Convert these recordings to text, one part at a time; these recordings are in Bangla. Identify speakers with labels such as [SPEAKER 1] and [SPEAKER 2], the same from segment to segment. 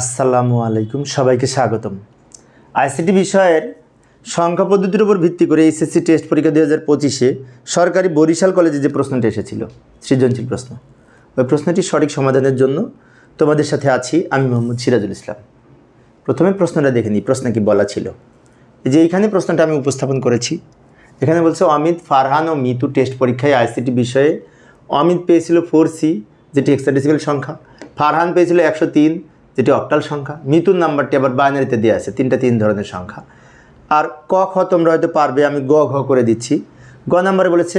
[SPEAKER 1] আসসালামু আলাইকুম সবাইকে স্বাগতম আইসিটি বিষয়ের সংখ্যা পদ্ধতির উপর ভিত্তি করে এইচএসসি টেস্ট পরীক্ষা দু হাজার পঁচিশে সরকারি বরিশাল কলেজে যে প্রশ্নটি এসেছিল সৃজনশীল প্রশ্ন ওই প্রশ্নটি সঠিক সমাধানের জন্য তোমাদের সাথে আছি আমি মোহাম্মদ সিরাজুল ইসলাম প্রথমে প্রশ্নটা দেখে নিই প্রশ্ন কি বলা ছিল যে এইখানে প্রশ্নটা আমি উপস্থাপন করেছি এখানে বলছে অমিত ফারহান ও মিতু টেস্ট পরীক্ষায় আইসিটি বিষয়ে অমিত পেয়েছিল ফোর সি যেটি এক্সাটিসিক্যাল সংখ্যা ফারহান পেয়েছিল একশো তিন যেটি অক্টাল সংখ্যা মিতুন নাম্বারটি আবার বাইনারিতে দেওয়া আছে তিনটা তিন ধরনের সংখ্যা আর ক খ তোমরা হয়তো পারবে আমি গ ঘ করে দিচ্ছি গ নাম্বারে বলেছে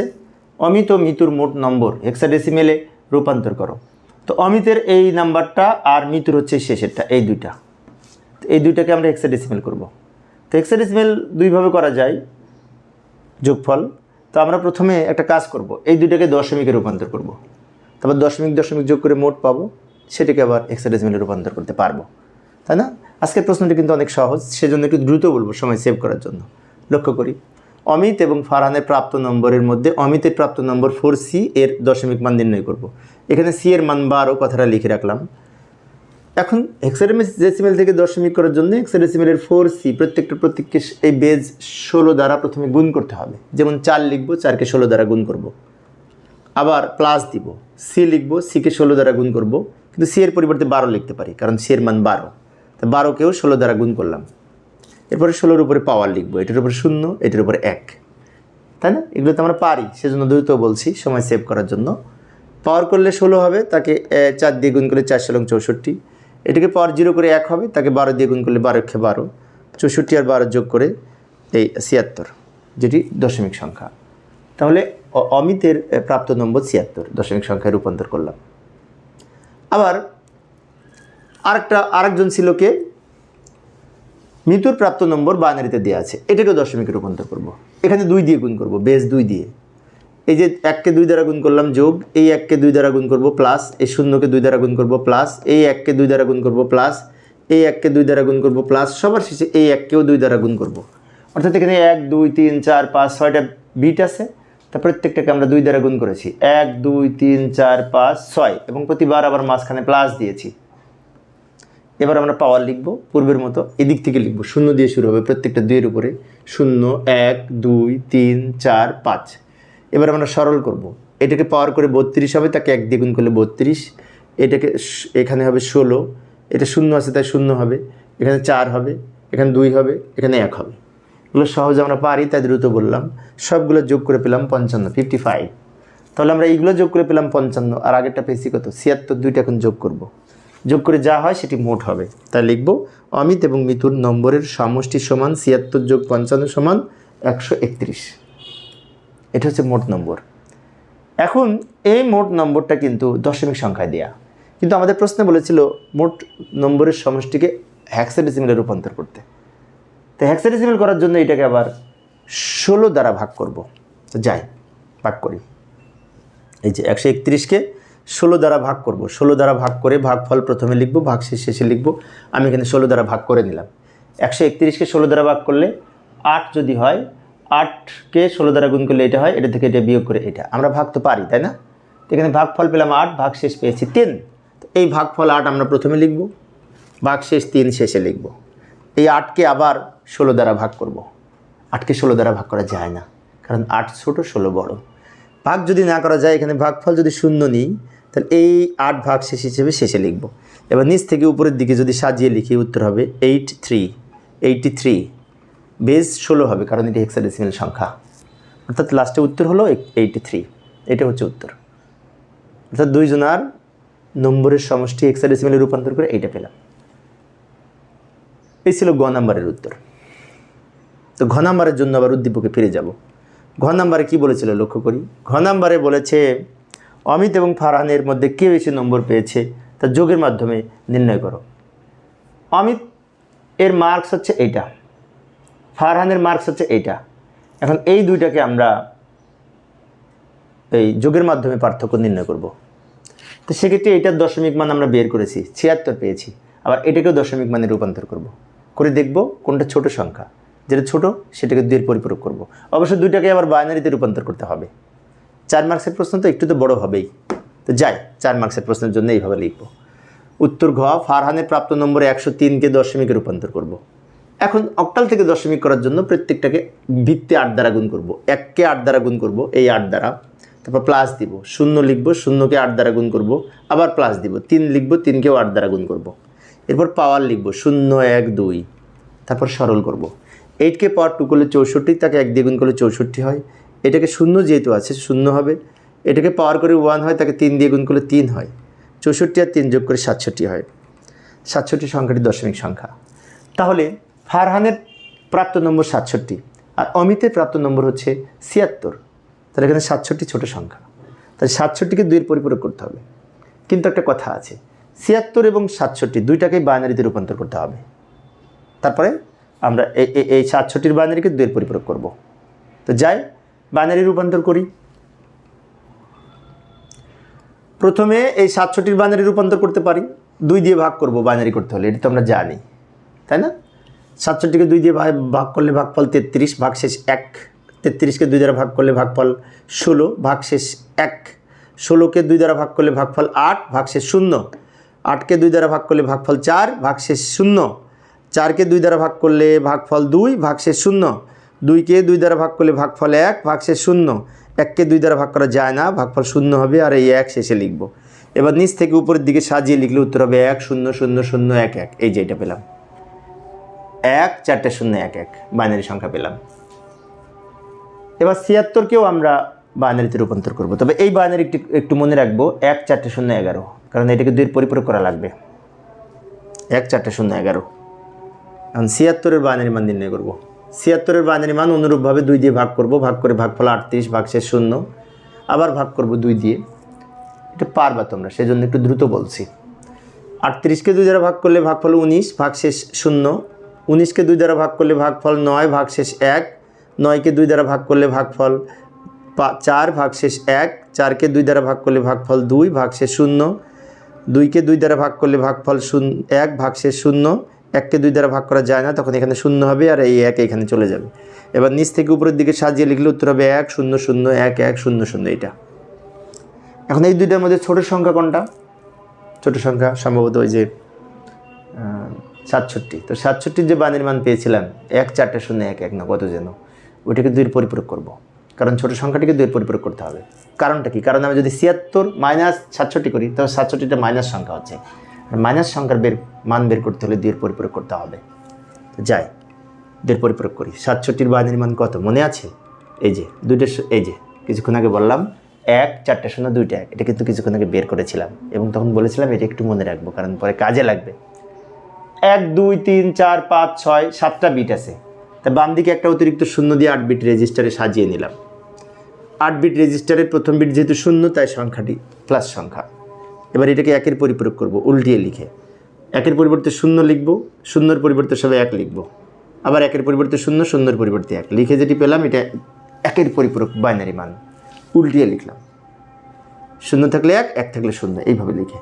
[SPEAKER 1] অমিত মিতুর মোট নম্বর হেক্সাডেসিমেলে রূপান্তর করো তো অমিতের এই নাম্বারটা আর মিতুর হচ্ছে শেষেরটা এই দুইটা এই দুইটাকে আমরা হেক্সাডেসিমেল করব তো হেক্সাডেসিমেল দুইভাবে করা যায় যোগফল তো আমরা প্রথমে একটা কাজ করব এই দুইটাকে দশমিকে রূপান্তর করব তারপর দশমিক দশমিক যোগ করে মোট পাবো সেটাকে আবার এক্সারসাইজ রূপান্তর করতে পারবো তাই না আজকের প্রশ্নটি কিন্তু অনেক সহজ সেজন্য একটু দ্রুত বলবো সময় সেভ করার জন্য লক্ষ্য করি অমিত এবং ফারহানের প্রাপ্ত নম্বরের মধ্যে অমিতের প্রাপ্ত নম্বর ফোর সি এর দশমিক মান নির্ণয় করব। এখানে সি এর মান বারো কথাটা লিখে রাখলাম এখন হেক্সারেমিসিমেল থেকে দশমিক করার জন্য হেক্সারেসিমেলের ফোর সি প্রত্যেকটা প্রত্যেককে এই বেজ ষোলো দ্বারা প্রথমে গুণ করতে হবে যেমন চার লিখবো চারকে ষোলো দ্বারা গুণ করব। আবার প্লাস দিব সি লিখবো সিকে ষোলো দ্বারা গুণ করবো কিন্তু সি এর পরিবর্তে বারো লিখতে পারি কারণ সি এর মান বারো তো বারোকেও ষোলো দ্বারা গুণ করলাম এরপরে ষোলোর উপরে পাওয়ার লিখবো এটার উপরে শূন্য এটার উপরে এক তাই না এগুলো তো আমরা পারি সেজন্য দ্রুত বলছি সময় সেভ করার জন্য পাওয়ার করলে ষোলো হবে তাকে চার দিয়ে গুণ করলে চার লং চৌষট্টি এটাকে পাওয়ার জিরো করে এক হবে তাকে বারো দিয়ে গুণ করলে বারো খেয়ে বারো চৌষট্টি আর বারো যোগ করে এই ছিয়াত্তর যেটি দশমিক সংখ্যা তাহলে অমিতের প্রাপ্ত নম্বর ছিয়াত্তর দশমিক সংখ্যায় রূপান্তর করলাম আবার আরেকটা আরেকজন ছিল কে মৃত্যুর প্রাপ্ত নম্বর বাইনারিতে দেওয়া আছে এটাকেও দশমিকে রূপান্তর করব। এখানে দুই দিয়ে গুণ করব বেশ দুই দিয়ে এই যে এককে দুই দ্বারা গুণ করলাম যোগ এই এককে দুই দ্বারা গুণ করব প্লাস এই শূন্যকে দুই দ্বারা গুণ করব প্লাস এই এককে দুই দ্বারা গুণ করব প্লাস এই এককে দুই দ্বারা গুণ করব প্লাস সবার শেষে এই এককেও দুই দ্বারা গুণ করব অর্থাৎ এখানে এক দুই তিন চার পাঁচ ছয়টা বিট আছে তা প্রত্যেকটাকে আমরা দুই দ্বারা গুণ করেছি এক দুই তিন চার পাঁচ ছয় এবং প্রতিবার আবার মাঝখানে প্লাস দিয়েছি এবার আমরা পাওয়ার লিখব পূর্বের মতো এদিক থেকে লিখব শূন্য দিয়ে শুরু হবে প্রত্যেকটা দুইয়ের উপরে শূন্য এক দুই তিন চার পাঁচ এবার আমরা সরল করব। এটাকে পাওয়ার করে বত্রিশ হবে তাকে এক দ্বিগুণ করলে বত্রিশ এটাকে এখানে হবে ষোলো এটা শূন্য আছে তাই শূন্য হবে এখানে চার হবে এখানে দুই হবে এখানে এক হবে এগুলো সহজ আমরা পারি তাই দ্রুত বললাম সবগুলো যোগ করে পেলাম পঞ্চান্ন ফিফটি ফাইভ তাহলে আমরা এইগুলো যোগ করে পেলাম পঞ্চান্ন আর আগেরটা পেয়েছি কত ছিয়াত্তর দুইটা এখন যোগ করব। যোগ করে যা হয় সেটি মোট হবে তাই লিখব অমিত এবং মিতুর নম্বরের সমষ্টি সমান ছিয়াত্তর যোগ পঞ্চান্ন সমান একশো একত্রিশ এটা হচ্ছে মোট নম্বর এখন এই মোট নম্বরটা কিন্তু দশমিক সংখ্যায় দেয়া কিন্তু আমাদের প্রশ্নে বলেছিল মোট নম্বরের সমষ্টিকে হ্যাক্সাডেসিমিলে রূপান্তর করতে তো হ্যাক্সাডেসিমেল করার জন্য এটাকে আবার ষোলো দ্বারা ভাগ করব তো যাই ভাগ করি এই যে একশো একত্রিশকে ষোলো দ্বারা ভাগ করব ষোলো দ্বারা ভাগ করে ভাগফল প্রথমে লিখব ভাগ শেষে লিখব আমি এখানে ষোলো দ্বারা ভাগ করে নিলাম একশো একত্রিশকে ষোলো দ্বারা ভাগ করলে আট যদি হয় আটকে ষোলো দ্বারা গুণ করলে এটা হয় এটা থেকে এটা বিয়োগ করে এটা আমরা ভাগ তো পারি তাই না এখানে ভাগফল পেলাম আট ভাগ শেষ পেয়েছি তিন এই ভাগফল আট আমরা প্রথমে লিখব ভাগ শেষ তিন শেষে লিখবো এই আটকে আবার ষোলো দ্বারা ভাগ করব। আটকে ষোলো দ্বারা ভাগ করা যায় না কারণ আট ছোট ষোলো বড় ভাগ যদি না করা যায় এখানে ভাগফল যদি শূন্য নিই তাহলে এই আট ভাগ শেষ হিসেবে শেষে লিখব এবার নিচ থেকে উপরের দিকে যদি সাজিয়ে লিখি উত্তর হবে eight three eighty three base ষোলো হবে কারণ এটি হেক্সাডেসিমেল সংখ্যা অর্থাৎ লাস্টে উত্তর হলো এইটি থ্রি এটা হচ্ছে উত্তর অর্থাৎ দুইজনার নম্বরের সমষ্টি হেক্সাডেসিমেলে রূপান্তর করে এইটা পেলাম এই ছিল ঘ নাম্বারের উত্তর তো ঘ নাম্বারের জন্য আবার উদ্দীপকে ফিরে যাব ঘ নাম্বারে কী বলেছিল লক্ষ্য করি ঘ নাম্বারে বলেছে অমিত এবং ফারহানের মধ্যে কে বেশি নম্বর পেয়েছে তা যোগের মাধ্যমে নির্ণয় করো অমিত এর মার্কস হচ্ছে এইটা ফারহানের মার্কস হচ্ছে এইটা এখন এই দুইটাকে আমরা এই যোগের মাধ্যমে পার্থক্য নির্ণয় করব তো সেক্ষেত্রে এটার দশমিক মান আমরা বের করেছি ছিয়াত্তর পেয়েছি আবার এটাকেও দশমিক মানে রূপান্তর করবো করে দেখব কোনটা ছোট সংখ্যা যেটা ছোট সেটাকে দুইয়ের পরিপূরক করব। অবশ্য দুইটাকে আবার বাইনারিতে রূপান্তর করতে হবে চার মার্কসের প্রশ্ন তো একটু তো বড়ো হবেই তো যাই চার মার্কসের প্রশ্নের জন্য এইভাবে লিখব উত্তর ঘ ফারহানের প্রাপ্ত নম্বরে একশো তিনকে দশমিকে রূপান্তর করব। এখন অক্টাল থেকে দশমিক করার জন্য প্রত্যেকটাকে ভিত্তি আট দ্বারা গুণ করব। এককে আট দ্বারা গুণ করব এই আট দ্বারা তারপর প্লাস দিব শূন্য লিখব শূন্যকে আট দ্বারা গুণ করব আবার প্লাস দিব তিন লিখব তিনকেও আট দ্বারা গুণ করব এরপর পাওয়ার লিখব শূন্য এক দুই তারপর সরল করব এইটকে পাওয়ার টু করলে চৌষট্টি তাকে এক দ্বিগুণ করলে চৌষট্টি হয় এটাকে শূন্য যেহেতু আছে শূন্য হবে এটাকে পাওয়ার করে ওয়ান হয় তাকে তিন দিয়ে গুণ করলে তিন হয় চৌষট্টি আর তিন যোগ করে সাতষট্টি হয় সাতষট্টি সংখ্যাটি দশমিক সংখ্যা তাহলে ফারহানের প্রাপ্ত নম্বর সাতষট্টি আর অমিতের প্রাপ্ত নম্বর হচ্ছে ছিয়াত্তর তাহলে এখানে সাতষট্টি ছোট সংখ্যা তাই সাতষট্টিকে দুইয়ের পরিপূরক করতে হবে কিন্তু একটা কথা আছে ছিয়াত্তর এবং সাতষট্টি দুইটাকেই বাইনারিতে রূপান্তর করতে হবে তারপরে আমরা এই সাতষট্টির বাইনারিকে দুয়ের পরিপূরক করব তো যাই বাইনারি রূপান্তর করি প্রথমে এই সাতষট্টির বাইনারি রূপান্তর করতে পারি দুই দিয়ে ভাগ করব বাইনারি করতে হলে এটা তো আমরা জানি তাই না সাতষট্টিকে দুই দিয়ে ভাগ ভাগ করলে ভাগফল তেত্রিশ ভাগশেষ এক তেত্রিশকে দুই দ্বারা ভাগ করলে ভাগফল ষোলো শেষ এক ষোলোকে দুই দ্বারা ভাগ করলে ভাগফল আট শেষ শূন্য আটকে দুই দ্বারা ভাগ করলে ভাগফল চার ভাগশেষ শূন্য চারকে দুই দ্বারা ভাগ করলে ভাগফল দুই ভাগশেষ শূন্য দুইকে দুই দ্বারা ভাগ করলে ভাগফল এক ভাগশেষ শূন্য এককে দুই দ্বারা ভাগ করা যায় না ভাগফল শূন্য হবে আর এই এক শেষে লিখব এবার নিচ থেকে উপরের দিকে সাজিয়ে লিখলে উত্তর হবে এক শূন্য শূন্য শূন্য এক এক এই যে এটা পেলাম এক চারটে শূন্য এক এক বাইনারি সংখ্যা পেলাম এবার ছিয়াত্তরকেও আমরা বাইনারিতে রূপান্তর করব তবে এই বাইনারি একটু মনে রাখবো এক চারটে শূন্য এগারো কারণ এটাকে দুইয়ের পরিপূরক করা লাগবে এক চারটে শূন্য এগারো এখন ছিয়াত্তরের বাইনারি মান নির্ণয় করবো ছিয়াত্তরের বাইনারি মান অনুরূপভাবে দুই দিয়ে ভাগ করব ভাগ করে ভাগফল আটত্রিশ ভাগ শেষ শূন্য আবার ভাগ করব দুই দিয়ে এটা পারবা তোমরা সেই জন্য একটু দ্রুত বলছি আটত্রিশকে দুই দ্বারা ভাগ করলে ভাগফল উনিশ ভাগ শেষ শূন্য উনিশকে দুই দ্বারা ভাগ করলে ভাগফল নয় ভাগ শেষ এক নয়কে দুই দ্বারা ভাগ করলে ভাগফল চার ভাগশেষ এক চারকে দুই দ্বারা ভাগ করলে ভাগফল দুই ভাগশেষ শূন্য দুইকে দুই দ্বারা ভাগ করলে ভাগফল শূন্য এক ভাগশেষ শূন্য এককে দুই দ্বারা ভাগ করা যায় না তখন এখানে শূন্য হবে আর এই এক এখানে চলে যাবে এবার নিচ থেকে উপরের দিকে সাজিয়ে লিখলে উত্তর হবে এক শূন্য শূন্য এক এক শূন্য শূন্য এটা এখন এই দুইটার মধ্যে ছোট সংখ্যা কোনটা ছোট সংখ্যা সম্ভবত ওই যে সাতষট্টি তো সাতষট্টির যে বানির মান পেয়েছিলাম এক চারটে শূন্য এক এক না কত যেন ওইটাকে দুইয়ের পরিপূরক করবো কারণ ছোট সংখ্যাটিকে দুয়ের পরিপূরক করতে হবে কারণটা কি কারণ আমি যদি ছিয়াত্তর মাইনাস সাতষট্টি করি তাহলে সাতষট্টিটা মাইনাস সংখ্যা হচ্ছে আর মাইনাস সংখ্যার বের মান বের করতে হলে দুয়ের পরিপূরক করতে হবে যাই দুয়ের পরিপূরক করি সাতষট্টির বাইনের মান কত মনে আছে এই যে দুইটা এই যে কিছুক্ষণ আগে বললাম এক চারটে শূন্য দুইটা এক এটা কিন্তু কিছুক্ষণ আগে বের করেছিলাম এবং তখন বলেছিলাম এটা একটু মনে রাখবো কারণ পরে কাজে লাগবে এক দুই তিন চার পাঁচ ছয় সাতটা বিট আছে তা বাম দিকে একটা অতিরিক্ত শূন্য দিয়ে আট বিট রেজিস্টারে সাজিয়ে নিলাম আট বিট রেজিস্টারের প্রথম বিট যেহেতু শূন্য তাই সংখ্যাটি প্লাস সংখ্যা এবার এটাকে একের পরিপূরক করব উল্টিয়ে লিখে একের পরিবর্তে শূন্য লিখব শূন্যর পরিবর্তে সবে এক লিখব আবার একের পরিবর্তে শূন্য শূন্যর পরিবর্তে এক লিখে যেটি পেলাম এটা একের পরিপূরক বাইনারি মান উল্টিয়ে লিখলাম শূন্য থাকলে এক এক থাকলে শূন্য এইভাবে লিখে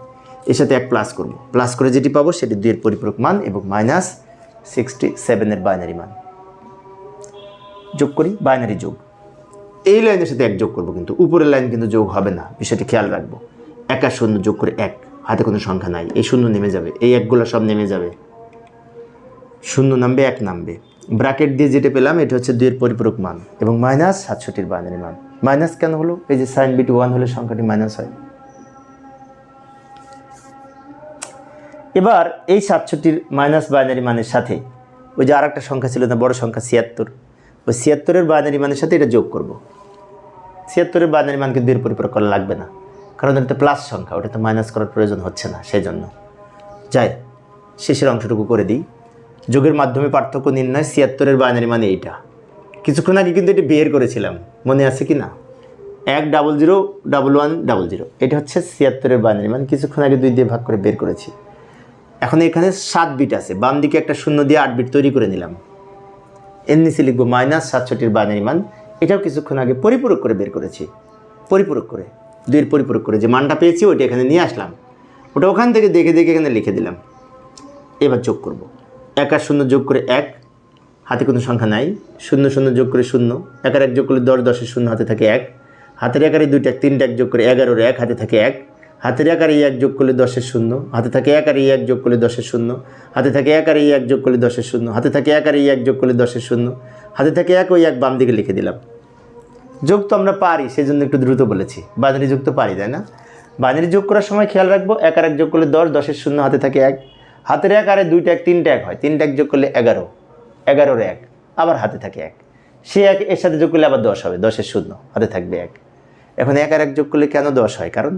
[SPEAKER 1] এর সাথে এক প্লাস করব প্লাস করে যেটি পাবো সেটি দুইয়ের পরিপূরক মান এবং মাইনাস সিক্সটি সেভেনের বাইনারি মান যোগ করি বাইনারি যোগ এই লাইনের সাথে এক যোগ করবো কিন্তু উপরের লাইন কিন্তু যোগ হবে না বিষয়টি খেয়াল রাখবো এক আর শূন্য যোগ করে এক হাতে কোনো সংখ্যা নাই এই শূন্য নেমে যাবে এই একগুলো সব নেমে যাবে শূন্য নামবে এক নামবে ব্র্যাকেট দিয়ে যেটা পেলাম এটা হচ্ছে দুইয়ের পরিপূরক মান এবং মাইনাস সাতষট্টির বাইনারি মান মাইনাস কেন হলো এই যে সাইন বিট ওয়ান হলে সংখ্যাটি মাইনাস হয় এবার এই সাতষট্টির মাইনাস বাইনারি মানের সাথে ওই যে আর একটা সংখ্যা ছিল না বড় সংখ্যা ছিয়াত্তর ওই ছিয়াত্তরের বাইনারি মানের সাথে এটা যোগ করবো ছিয়াত্তরের বাইনারি মানকে দুইয়ের পরিপূরক করা লাগবে না কারণ এটা প্লাস সংখ্যা ওটা তো মাইনাস করার প্রয়োজন হচ্ছে না সেই জন্য যাই শেষের অংশটুকু করে দিই যোগের মাধ্যমে পার্থক্য নির্ণয় ছিয়াত্তরের বাইনারি মানে এইটা কিছুক্ষণ আগে কিন্তু এটি বের করেছিলাম মনে আছে কি না এক double zero double one double zero এটা হচ্ছে ছিয়াত্তরের বাইনারি মান কিছুক্ষণ আগে দুই দিয়ে ভাগ করে বের করেছি এখন এখানে সাত বিট আছে বাম দিকে একটা শূন্য দিয়ে আট বিট তৈরি করে নিলাম এমনি সে লিখবো মাইনাস সাতষট্টির বাইনারি মান এটাও কিছুক্ষণ আগে পরিপূরক করে বের করেছি পরিপূরক করে দুইয়ের পরিপূরক করে যে মানটা পেয়েছি ওইটি এখানে নিয়ে আসলাম ওটা ওখান থেকে দেখে দেখে এখানে লিখে দিলাম এবার যোগ করব। এক আর শূন্য যোগ করে এক হাতে কোনো সংখ্যা নাই শূন্য শূন্য যোগ করে শূন্য এক আর এক যোগ করলে দশ দশের শূন্য হাতে থাকে এক হাতের একারে দুইটা তিনটা এক যোগ করে এগারোর এক হাতে থাকে এক হাতের এই এক যোগ করলে দশের শূন্য হাতে থাকে এক এই এক যোগ করলে দশের শূন্য হাতে থাকে এক এই এক যোগ করলে দশের শূন্য হাতে থাকে এক এই এক যোগ করলে দশের শূন্য হাতে থেকে এক ওই এক বাম দিকে লিখে দিলাম যোগ তো আমরা পারি সেই জন্য একটু দ্রুত বলেছি বাইনারি যোগ তো পারি তাই না বাঁধারি যোগ করার সময় খেয়াল রাখবো এক আর এক যোগ করলে দশ দশের শূন্য হাতে থাকে এক হাতের এক আর দুইটা এক তিনটা এক হয় তিনটা এক যোগ করলে এগারো এগারোর এক আবার হাতে থাকে এক সে এক এর সাথে যোগ করলে আবার দশ হবে দশের শূন্য হাতে থাকবে এক এখন এক আর এক যোগ করলে কেন দশ হয় কারণ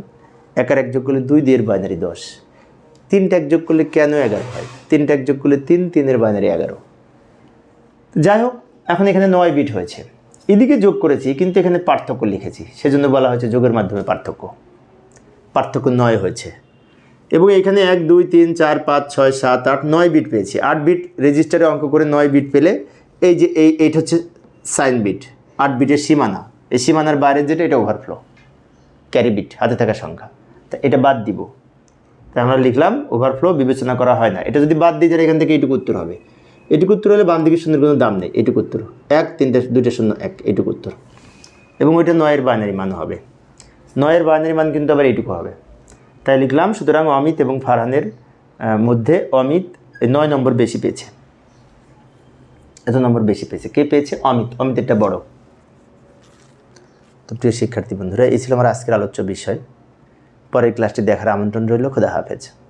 [SPEAKER 1] এক আর এক যোগ করলে দুই দিয়ের বাইনারি দশ তিনটা এক যোগ করলে কেন এগারো হয় তিনটা এক যোগ করলে তিন তিনের বাইনারি এগারো যাই হোক এখন এখানে নয় বিট হয়েছে এদিকে যোগ করেছি কিন্তু এখানে পার্থক্য লিখেছি সেজন্য বলা হয়েছে যোগের মাধ্যমে পার্থক্য পার্থক্য নয় হয়েছে এবং এখানে এক দুই তিন চার পাঁচ ছয় সাত আট নয় বিট পেয়েছি আট বিট রেজিস্টারে অঙ্ক করে নয় বিট পেলে এই যে এই এইটা হচ্ছে সাইন বিট আট বিটের সীমানা এই সীমানার বাইরে যেটা এটা ওভারফ্লো ক্যারি বিট হাতে থাকা সংখ্যা তা এটা বাদ দিব তাই আমরা লিখলাম ওভারফ্লো বিবেচনা করা হয় না এটা যদি বাদ দিই তাহলে এখান থেকে এইটুকু উত্তর হবে এটুকু উত্তর হলে বাম দিকে শূন্যের কোনো দাম নেই এটুকু উত্তর এক তিনটে দুটো শূন্য এক এটুকু উত্তর এবং ওইটা নয়ের বাইনারি মান হবে নয়ের বাইনারি মান কিন্তু আবার এইটুকু হবে তাই লিখলাম সুতরাং অমিত এবং ফারহানের মধ্যে অমিত নয় নম্বর বেশি পেয়েছে এত নম্বর বেশি পেয়েছে কে পেয়েছে অমিত অমিত এটা বড় তো প্রিয় শিক্ষার্থী বন্ধুরা এই ছিল আমার আজকের আলোচ্য বিষয় পরের ক্লাসটি দেখার আমন্ত্রণ রইল খোদা হাফেজ